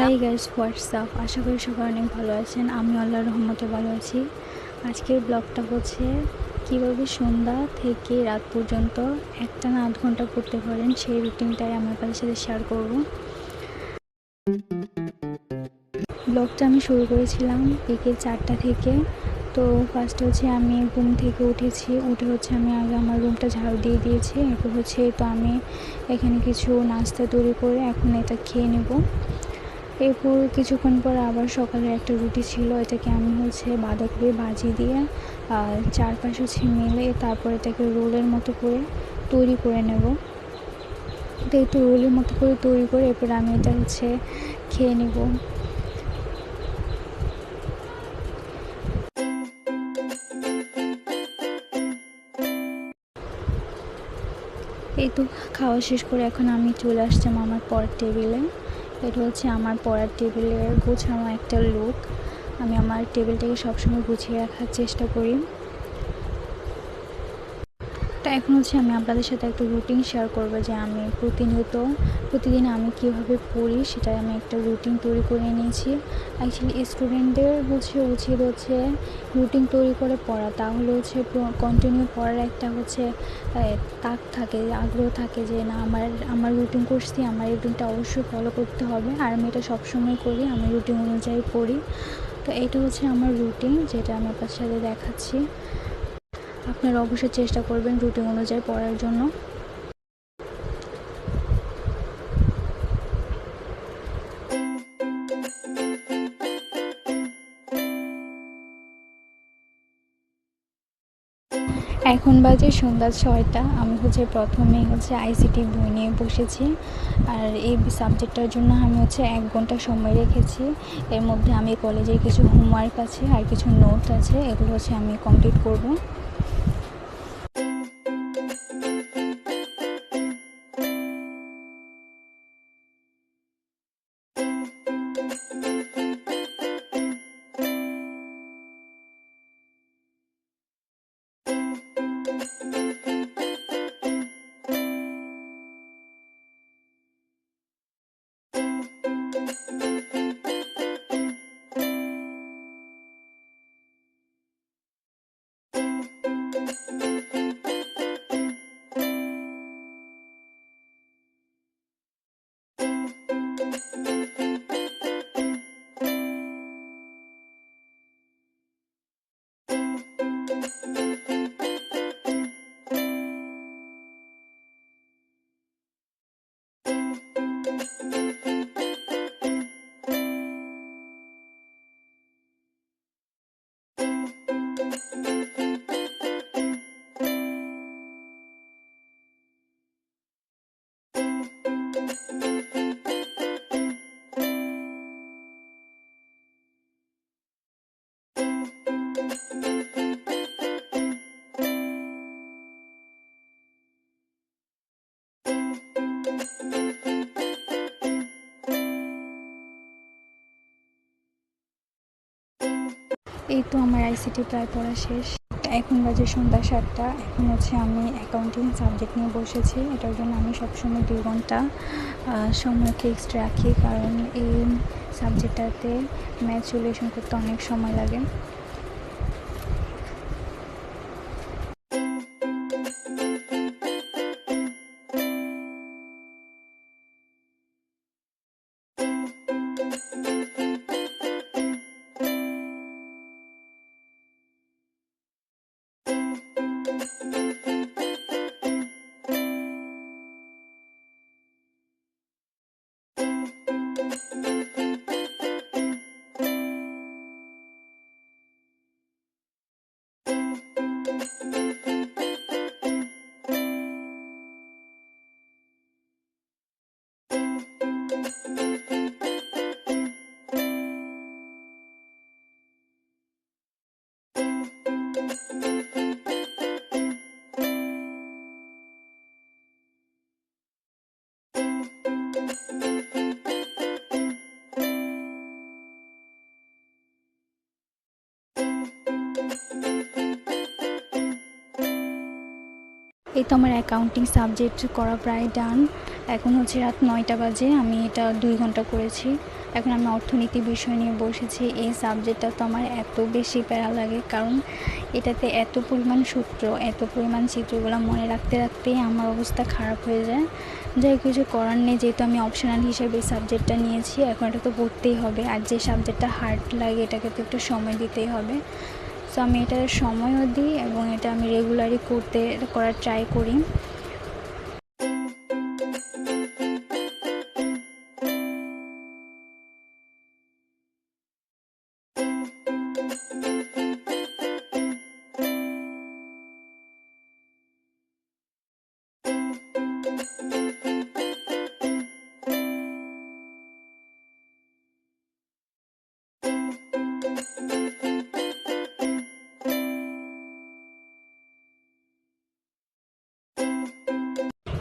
Hi guys WhatsApp আশা করি সবাই অনেক ভালো আছেন। আমি আল্লাহর রহমতে ভালো আছি। আজকের ব্লগটা হচ্ছে কীভাবে সন্ধ্যা থেকে রাত পর্যন্ত একটা না আধ ঘণ্টা করতে পারেন, সেই রুটিনটাই আমি আপনাদের সাথে শেয়ার করব। ব্লগটা আমি শুরু করেছিলাম বিকেল চারটা থেকে। তো ফার্স্ট হচ্ছে আমি ঘুম থেকে উঠেছি। উঠে হচ্ছে আমি আগে আমার রুমটা ঝাড়ু দিয়ে দিয়েছি। এরপর হচ্ছে তো আমি এখানে কিছু নাস্তা তৈরি করে এখন এটা খেয়ে নেব। এরপর কিছুক্ষণ পর আবার সকালে একটা রুটি ছিল, এটাকে আমি হচ্ছে বাঁধাকপি ভাজি দিয়ে চারপাশে হচ্ছে মেলে, তারপর এটাকে রোলের মতো করে তৈরি করে নেব। তো তো রোলের মতো করে তৈরি করে এরপর আমি এটা হচ্ছে খেয়ে নেব। এই তো খাওয়া শেষ করে এখন আমি চলে আসছিলাম আমার পড়ার টেবিলে। এটা হচ্ছে আমার পড়ার টেবিলের গোছানো একটা লুক আমি আমার টেবিলটাকে সবসময় গুছিয়ে রাখার চেষ্টা করি। এখন হচ্ছে আমি আপনাদের সাথে একটা রুটিন শেয়ার করব যে আমি প্রতিনিয়ত, প্রতিদিন আমি কীভাবে পড়ি সেটা আমি একটা রুটিন তৈরি করে নিয়েছি। অ্যাকচুয়ালি স্টুডেন্টদের হচ্ছে উচিত হচ্ছে রুটিন তৈরি করে পড়া। তাহলে হচ্ছে কন্টিনিউ পড়ার একটা হচ্ছে তাক থাকে, আগ্রহ থাকে যে না, আমার আমার রুটিন করছি, আমার রুটিনটা অবশ্যই ফলো করতে হবে। আর আমি এটা সবসময় করি, আমি রুটিন অনুযায়ী পড়ি। তো এইটা হচ্ছে আমার রুটিন যেটা আমি আপনার সাথে দেখাচ্ছি। আপনারা অবশ্যই চেষ্টা করবেন রুটিন অনুযায়ী পড়ার জন্য। এখন বাজে সন্ধ্যা ছয়টা। আমি হচ্ছে প্রথমে হচ্ছে আইসিটি বই নিয়ে বসেছি। আর এই সাবজেক্টটার জন্য আমি হচ্ছে এক ঘণ্টা সময় রেখেছি। এর মধ্যে আমি কলেজের কিছু হোমওয়ার্ক আছে আর কিছু নোট আছে। এগুলো হচ্ছে আমি কমপ্লিট করব। এই তো আমার আইসিটি প্রায় পড়া শেষ। এখন বাজে সন্ধ্যা সাতটা। এখন হচ্ছে আমি অ্যাকাউন্টিং সাবজেক্ট নিয়ে বসেছি। এটার জন্য আমি সবসময় দুই ঘণ্টা সময় ফিক্সড রাখি। কারণ এই সাবজেক্টটাতে ম্যাচুলেশন করতে অনেক সময় লাগে। এই তো আমার অ্যাকাউন্টিং সাবজেক্ট করা প্রায় ডান এখন হচ্ছে রাত নয়টা বাজে, আমি এটা দুই ঘণ্টা করেছি। এখন আমি অর্থনীতি বিষয় নিয়ে বসেছি, এই সাবজেক্টটা তো আমার এত বেশি প্যারা লাগে, কারণ এটাতে এত পরিমাণ সূত্র, এত পরিমাণ চিত্রগুলো মনে রাখতে রাখতেই আমার অবস্থা খারাপ হয়ে যায়। যাই কিছু করার নেই, যেহেতু আমি অপশনাল হিসেবে এই সাবজেক্টটা নিয়েছি, এখন এটা তো পড়তেই হবে। আর যে সাবজেক্টটা হার্ড লাগে, এটাকে তো একটু সময় দিতেই হবে। সো আমি এটা সময়ও দিই এবং এটা আমি রেগুলারই করতে করার ট্রাই করি।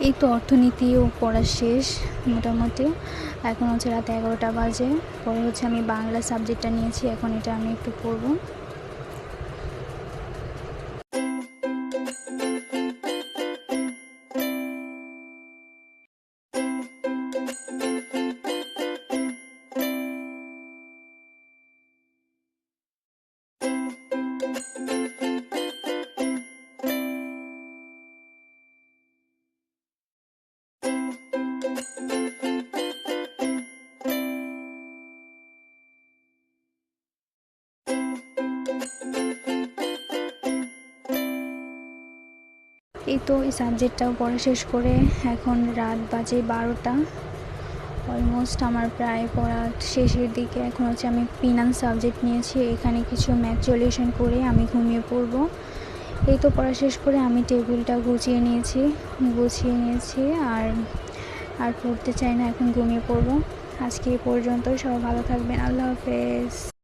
এই তো অর্থনীতিও পড়া শেষ মোটামুটি। এখন হচ্ছে রাত এগারোটা বাজে। পরে হচ্ছে আমি বাংলা সাবজেক্টটা নিয়েছি, এখন এটা আমি একটু পড়ব। এই তো এই সাবজেক্টটাও পড়া শেষ করে এখন রাত বাজে বারোটা। অলমোস্ট আমার প্রায় পড়া শেষের দিকে। এখন হচ্ছে আমি ফিনান্স সাবজেক্ট নিয়েছি। এখানে কিছু ম্যাথ সলিউশন করে আমি ঘুমিয়ে পড়ব। এই তো পড়া শেষ করে আমি টেবিলটা গুছিয়ে নিয়েছি। গুছিয়ে নিয়েছি আর আর পড়তে চাই না, এখন ঘুমিয়ে পড়ব। আজকে এই পর্যন্ত সবাই ভালো থাকবেন। আল্লাহ হাফেজ।